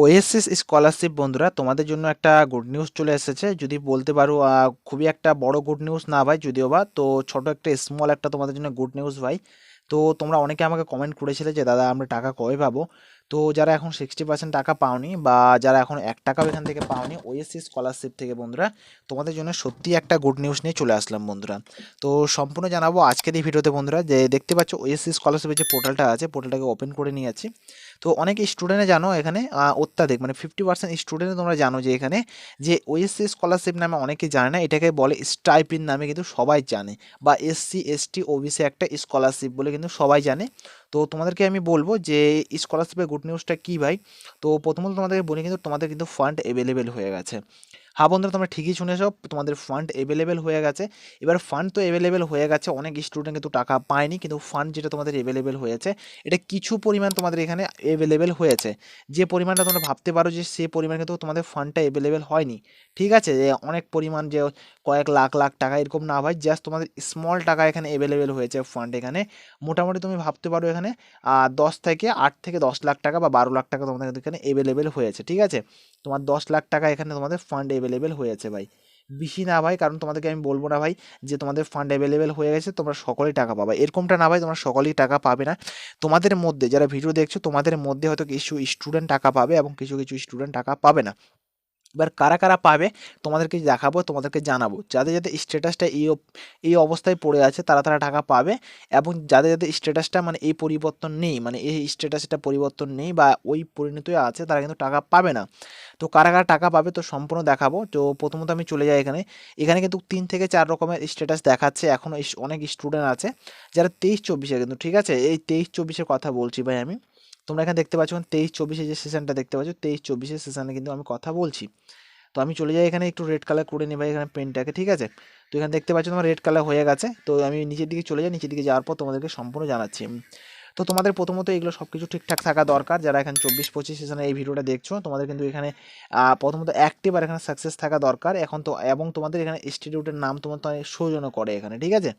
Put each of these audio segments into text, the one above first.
OSS scholarship বন্ধুরা, তোমাদের জন্য একটা গুড নিউজ চলে এসেছে। যদি বলতে পারো খুবই একটা বড় গুড নিউজ না ভাই, যদিও বা, তো ছোট একটা স্মল একটা তোমাদের জন্য গুড নিউজ ভাই। তো তোমরা অনেকে আমাকে কমেন্ট করেছিলে যে, দাদা, আমরা টাকা কবে পাবো? তো যারা এখন সিক্সটি পার্সেন্ট টাকা পাওনি বা যারা এখন এক টাকাও এখান থেকে পাওনি ওএসসি স্কলারশিপ থেকে বন্ধুরা, তোমাদের জন্য সত্যি একটা গুড নিউজ নিয়ে চলে আসলাম বন্ধুরা। তো সম্পূর্ণ জানাব আজকের এই ভিডিওতে বন্ধুরা, যে দেখতে পাচ্ছ ওএসসি স্কলারশিপের যে পোর্টালটা আছে পোর্টালটাকে ওপেন করে নিয়েছি। তো অনেক স্টুডেন্টে জানো এখানে অত্যাধিক মানে ফিফটি পার্সেন্ট স্টুডেন্টে তোমরা জানো যে এখানে যে ওএসসি স্কলারশিপ নামে অনেকে জানে না, এটাকে বলে স্টাইপিন নামে কিন্তু সবাই জানে বা এসসি এসটি ওবিসি একটা স্কলারশিপ বলে কিন্তু সবাই জানে। তো তোমাদেরকে আমি বলব যে স্কলারশিপের গুড নিউজটা কী ভাই? তো প্রথমত তোমাদেরকে বলি কিন্তু তোমাদের কিন্তু ফান্ড অ্যাভেলেবেল হয়ে গেছে। হ্যাঁ বন্ধুরা, তোমরা ঠিকই শুনেছো, তোমাদের ফান্ড অ্যাভেলেবেল হয়ে গেছে। এবার ফান্ড তো অ্যাভেলেবেল হয়ে গেছে, অনেক স্টুডেন্ট কিন্তু টাকা পায়নি, কিন্তু ফান্ড যেটা তোমাদের অ্যাভেলেবেল হয়েছে, এটা কিছু পরিমাণ তোমাদের এখানে অ্যাভেলেবেল হয়েছে। যে পরিমাণটা তোমরা ভাবতে পারো যে সে পরিমাণ কিন্তু তোমাদের ফান্ডটা অ্যাভেলেবেল হয়নি। ঠিক আছে? যে অনেক পরিমাণ যে কয়েক লাখ লাখ টাকা এরকম না ভাই জাস্ট তোমাদের স্মল টাকা এখানে অ্যাভেলেবেল হয়েছে ফান্ড এখানে। মোটামুটি তুমি ভাবতে পারো এখানে দশ থেকে আট থেকে দশ লাখ টাকা বা বারো লাখ টাকা তোমাদের এখানে অ্যাভেলেবেল হয়েছে। ঠিক আছে? তোমার দশ লাখ টাকা এখানে তোমাদের ফান্ড অ্যাভেলেবেল হয়েছে ভাই। বেশি না ভাই, কারণ তোমাদেরকে আমি বলব না ভাই যে তোমাদের ফান্ড অ্যাভেলেবেল হয়ে গেছে, তোমরা সকলেই টাকা পাবে। এরকমটা না ভাই, তোমরা সকলেই টাকা পাবে না। তোমাদের মধ্যে, যারা ভিডিও দেখছ, তোমাদের মধ্যে হয়তো কিছু স্টুডেন্ট টাকা পাবে এবং কিছু কিছু স্টুডেন্ট টাকা পাবে না। এবার কারা কারা পাবে, তোমাদেরকে দেখাবো, তোমাদেরকে জানাব। যাদের যাদের স্ট্যাটাসটা এই এই অবস্থায় পড়ে আছে, তারা তারা টাকা পাবে এবং যাদের যাদের স্ট্যাটাসটা মানে এই পরিবর্তন নেই মানে এই স্ট্যাটাসটা পরিবর্তন নেই বা ওই পরিণতই আছে, তারা কিন্তু টাকা পাবে না। তো কারা কারা টাকা পাবে, তো সম্পূর্ণ দেখাবো। তো প্রথমত আমি চলে যাই এখানে। এখানে কিন্তু তিন থেকে চার রকমের স্ট্যাটাস দেখাচ্ছে এখনও অনেক স্টুডেন্ট আছে, যারা তেইশ চব্বিশে কিন্তু, ঠিক আছে? এই তেইশ চব্বিশের কথা বলছি ভাই আমি। তোমরা এখানে দেখতে পাচ্ছ তেইশ চব্বিশে যে সেশনটা দেখতে পাচ্ছ, তেইশ চব্বিশের সেশনে কিন্তু আমি কথা বলছি। তো আমি চলে যাই এখানে, একটু রেড কালার করে ভাই এখানে পেনটাকে ঠিক আছে? তো এখানে দেখতে পাচ্ছ তোমার রেড কালার হয়ে গেছে। তো আমি নিচের দিকে চলে যাই, নিচের দিকে যাওয়ার পর তোমাদেরকে সম্পূর্ণ জানাচ্ছি। তো তোমাদের প্রথমত এগুলো সব কিছু ঠিকঠাক থাকা দরকার। যারা এখানে চব্বিশ, পঁচিশ সেশনে এই ভিডিওটা দেখছ, তোমাদের কিন্তু এখানে প্রথমত অ্যাক্টিভ আর এখানে সাকসেস থাকা দরকার। এখন তো, এবং তোমাদের এখানে ইনস্টিটিউটের নাম তোমার তো সৌজন্য করে এখানে, ঠিক আছে?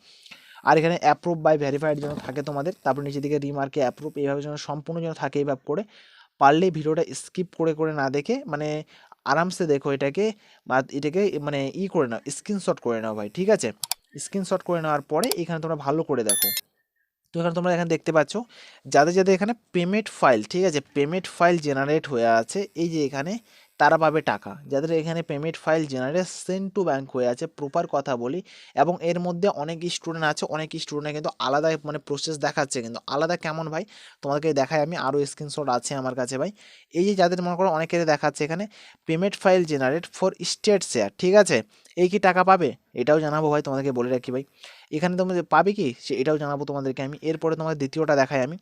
আর এখানে অ্যাপ্রুভ বাই ভেরিফাইড যেন থাকে তোমাদের, তারপর নিচের দিকে রিমার্কে অ্যাপ্রুভ এইভাবে যেন সম্পূর্ণ যেন থাকে এইভাবে করে পারলে ভিডিওটা স্কিপ করে করে না দেখে মানে আরামসে দেখো এটাকে, বা এটাকে মানে ই করে নাও স্ক্রিনশট করে নাও ভাই, ঠিক আছে? স্ক্রিনশট করে নেওয়ার পরে এখানে তোমরা ভালো করে দেখো। তো এখানে তোমরা এখানে দেখতে পাচ্ছ, যাদের যাদের এখানে পেমেন্ট ফাইল ঠিক আছে? পেমেন্ট ফাইল জেনারেট হয়ে আছে, এই যে এখানে তারা পাবে টাকা। যাদের এখানে payment file generate send to bank হয়ে আছে প্রপার কথা বলি। এবং এর মধ্যে অনেক স্টুডেন্ট আছে, অনেক স্টুডেন্ট কিন্তু আলাদা মানে প্রসেস দেখাচ্ছে কিন্তু। আলাদা কেমন ভাই? তোমাদেরকে দেখাই আমি, আরও স্ক্রিনশট আছে আমার কাছে ভাই। এই যে যাদের মনে করো অনেকের দেখাচ্ছে এখানে payment file generate for state share ঠিক আছে? এই কি টাকা পাবে? এটাও জানাব ভাই তোমাদেরকে বলে রাখি ভাই। এখানে তোমরা পাবে কি, সে এটাও জানাব তোমাদেরকে আমি। এরপরে তোমাদের দ্বিতীয়টা দেখাই আমি।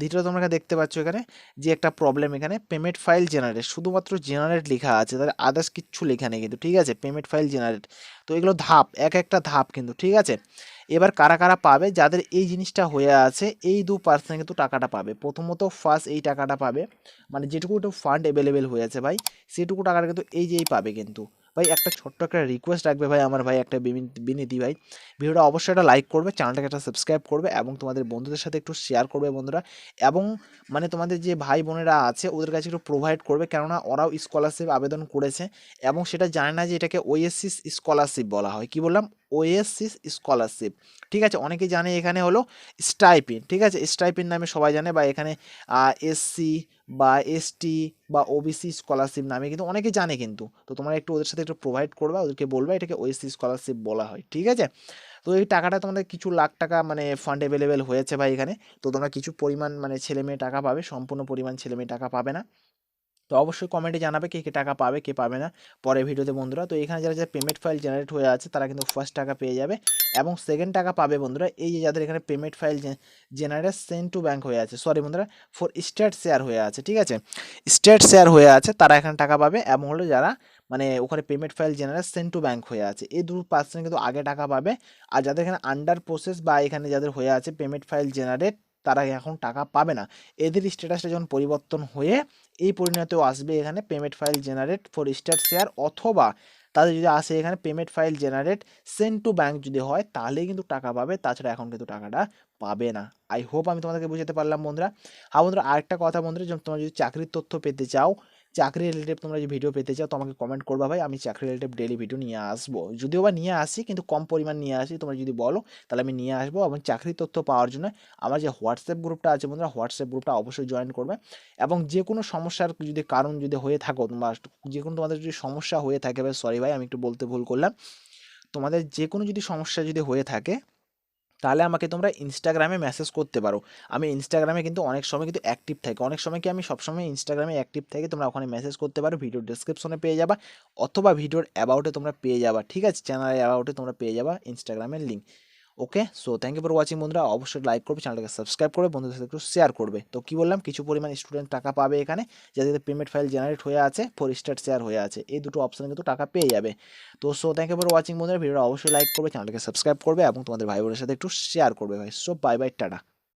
দ্বিতীয় তোমরা দেখতে পাচ্ছ এখানে যে একটা প্রবলেম এখানে পেমেন্ট ফাইল জেনারেট শুধুমাত্র জেনারেট লেখা আছে তাহলে আদার্স কিচ্ছু লেখা নেই কিন্তু, ঠিক আছে? পেমেন্ট ফাইল জেনারেট তো এগুলো ধাপ, এক একটা ধাপ কিন্তু, ঠিক আছে? এবার কারা কারা পাবে? যাদের এই জিনিসটা হয়ে আছে, এই দু পার্সেন্ট কিন্তু টাকাটা পাবে। প্রথমত ফার্স্ট এই টাকাটা পাবে। মানে যেটুকু ফান্ড অ্যাভেলেবেল হয়ে আছে ভাই, সেটুকু টাকাটা কিন্তু এই যেই পাবে কিন্তু। ভাই, একটা ছোট্ট একটা রিকোয়েস্ট রাখবে ভাই আমার ভাই, একটা বিনি- বিনীতি ভাই। ভিডিওটা অবশ্যই একটা লাইক করবে চ্যানেলটাকে একটা সাবস্ক্রাইব করবে এবং তোমাদের বন্ধুদের সাথে একটু শেয়ার করবে বন্ধুরা। এবং মানে তোমাদের যে ভাই বোনেরা আছে, ওদের কাছে একটু প্রোভাইড করবে, কেননা ওরাও স্কলারশিপ আবেদন করেছে এবং সেটা জানে না যে এটাকে ওএসসিস স্কলারশিপ বলা হয়। কি বললাম? OASIS scholarship. ঠিক আছে? অনেকেই জানে এখানে হলো স্টাইপিন। ঠিক আছে? স্টাইপিন নামে সবাই জানে বা এখানে এসসি বা এসটি বা ওবিসি স্কলারশিপ নামে কিন্তু অনেকে জানে কিন্তু। তো তোমরা একটু ওদের সাথে একটু প্রোভাইড করবে, ওদেরকে বলবে এটাকে ওএসসি স্কলারশিপ বলা হয়। ঠিক আছে? তো এই টাকাটা তোমাদের কিছু লাখ টাকা মানে ফান্ড অ্যাভেলেবেল হয়েছে ভাই এখানে। তো তোমরা কিছু পরিমাণ মানে ছেলে মেয়ে টাকা পাবে, সম্পূর্ণ পরিমাণ ছেলে মেয়ে টাকা পাবে না। তো অবশ্যই কমেন্টে জানাবে কে কে টাকা পাবে, কে পাবে না। পরে ভিডিওতে বন্ধুরা, তো এখানে যারা যারা পেমেন্ট ফাইল জেনারেট হয়ে আছে, তারা কিন্তু ফার্স্ট টাকা পেয়ে যাবে এবং সেকেন্ড টাকা পাবে বন্ধুরা, এই যে যাদের এখানে payment file generate send to bank হয়ে আছে। সরি বন্ধুরা ফর স্টেট শেয়ার হয়ে আছে, ঠিক আছে? স্টেট শেয়ার হয়ে আছে, তারা এখানে টাকা পাবে এবং হলো যারা মানে ওখানে payment file generate send to bank হয়ে আছে, এই দু পার্সেন্ট কিন্তু আগে টাকা পাবে। আর যাদের এখানে আন্ডার প্রসেস বা এখানে যাদের হয়ে আছে পেমেন্ট ফাইল জেনারেট তারা এখন টাকা পাবে না। এদের স্ট্যাটাসটা যখন পরিবর্তন হয়ে এই পরিণতিও আসবে এখানে payment file generate for star share অথবা তাদের যদি আসে এখানে payment file generate send to bank যদি হয় তাহলেই কিন্তু টাকা পাবে, তাছাড়া এখন কিন্তু টাকাটা পাবে না। আই হোপ আমি তোমাদেরকে বুঝাতে পারলাম বন্ধুরা। হ্যাঁ বন্ধুরা, আরেকটা কথা বন্ধুরা, যখন তোমরা যদি চাকরির তথ্য পেতে চাও চাকরি রিলেটিভ তোমরা যে ভিডিও পেতে চাও তো আমাকে কমেন্ট করবা ভাই, আমি চাকরি রিলেটিভ ডেলি ভিডিও নিয়ে আসব। যদিও বা নিয়ে আসি, কিন্তু কম পরিমাণ নিয়ে আসি, তোমরা যদি বলো, তাহলে আমি নিয়ে আসব এবং চাকরি তথ্য পাওয়ার জন্য আমার যে হোয়াটসঅ্যাপ গ্রুপটা আছে বন্ধুরা হোয়াটসঅ্যাপ গ্রুপটা অবশ্যই জয়েন করবে এবং যে কোনো সমস্যার যদি কারণ যদি হয়ে থাকো বা যে কোনো তোমাদের যদি সমস্যা হয়ে থাকে, ভাই সরি ভাই, আমি একটু বলতে ভুল করলাম, তোমাদের যে কোনো যদি সমস্যা যদি হয়ে থাকে তাহলে আমাকে তোমরা ইনস্টাগ্রামে মেসেজ করতে পারো। আমি ইনস্টাগ্রামে কিন্তু অনেক সময় কিন্তু অ্যাক্টিভ থাকি। অনেক সময় কি আমি সবসময় ইনস্টাগ্রামে অ্যাক্টিভ থাকি, তোমরা ওখানে মেসেজ করতে পারো ভিডিও ডিসক্রিপশনে পেয়ে যাবা, অথবা ভিডিওর অ্যাবাউটে তোমরা পেয়ে যাবা, ঠিক আছে? চ্যানেলের অ্যাবাউটে তোমরা পেয়ে যাবা ইনস্টাগ্রামের link okay so thank you for watching বন্ধুরা। অবশ্যই লাইক করবে চ্যানেলটাকে সাবস্ক্রাইব করবে, বন্ধুদের সাথে একটু শেয়ার করবে। তো কি বললাম, কিছু পরিমাণ স্টুডেন্ট টাকা পাবে এখানে, যাদের পেমেন্ট ফাইল জেনারেট হয়ে আছে ফোর স্টার শেয়ার হয়ে আছে। এই দুটো অপশানে কিন্তু টাকা পেয়ে যাবে। তো so thank you for watching বন্ধুরা। ভিডিওটা অবশ্যই লাইক করবে চ্যানেলটাকে সাবস্ক্রাইব করবে এবং তোমাদের ভাই বোনের সাথে একটু শেয়ার করবে ভাই। So bye bye tata.